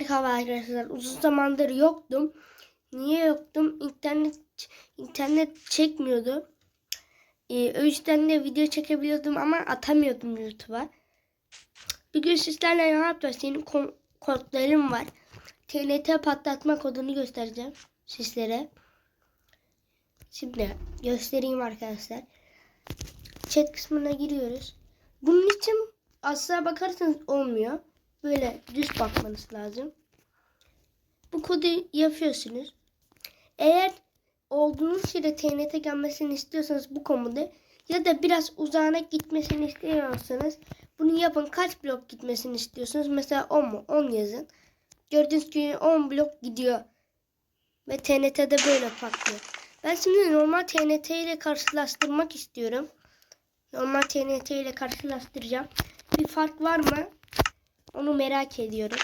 Merhaba arkadaşlar. Uzun zamandır yoktum. Niye yoktum? İnternet internet çekmiyordu. Ee, o yüzden de video çekebiliyordum ama atamıyordum YouTube'a. Bugün sizlerle ne yapacağız? Yeni ko- kodlarım var. TNT patlatma kodunu göstereceğim sizlere. Şimdi göstereyim arkadaşlar. Chat kısmına giriyoruz. Bunun için aslına bakarsanız olmuyor. Böyle düz bakmanız lazım. Bu kodu yapıyorsunuz. Eğer olduğunuz yere TNT gelmesini istiyorsanız bu komodu ya da biraz uzağına gitmesini istiyorsanız bunu yapın. Kaç blok gitmesini istiyorsunuz? Mesela 10 mu? 10 yazın. Gördüğünüz gibi 10 blok gidiyor. Ve TNT'de böyle patlıyor. Ben şimdi normal TNT ile karşılaştırmak istiyorum. Normal TNT ile karşılaştıracağım. Bir fark var mı? Onu merak ediyorum.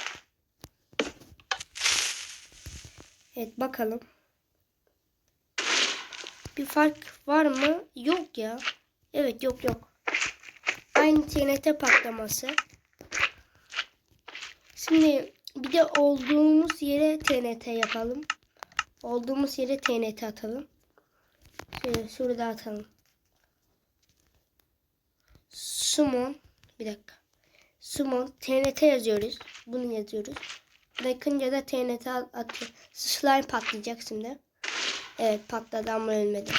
Evet bakalım. Bir fark var mı? Yok ya. Evet yok yok. Aynı TNT patlaması. Şimdi bir de olduğumuz yere TNT yapalım. Olduğumuz yere TNT atalım. Şöyle şurada atalım. Summon. Bir dakika. Summon TNT yazıyoruz. Bunu yazıyoruz. Bırakınca da TNT atıyor. Slime patlayacak şimdi. Evet patladı ama ölmedi.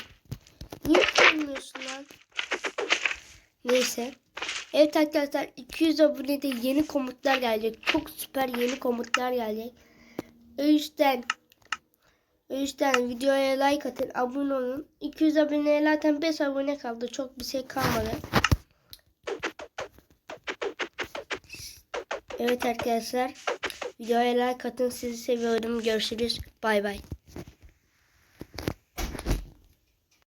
Niye ölmüyorsun lan? Neyse. Evet arkadaşlar 200 abonede yeni komutlar gelecek. Çok süper yeni komutlar gelecek. O yüzden o yüzden videoya like atın, abone olun. 200 aboneye zaten 5 abone kaldı. Çok bir şey kalmadı. Evet arkadaşlar. Videoya like atın. Sizi seviyorum. Görüşürüz. Bay bay.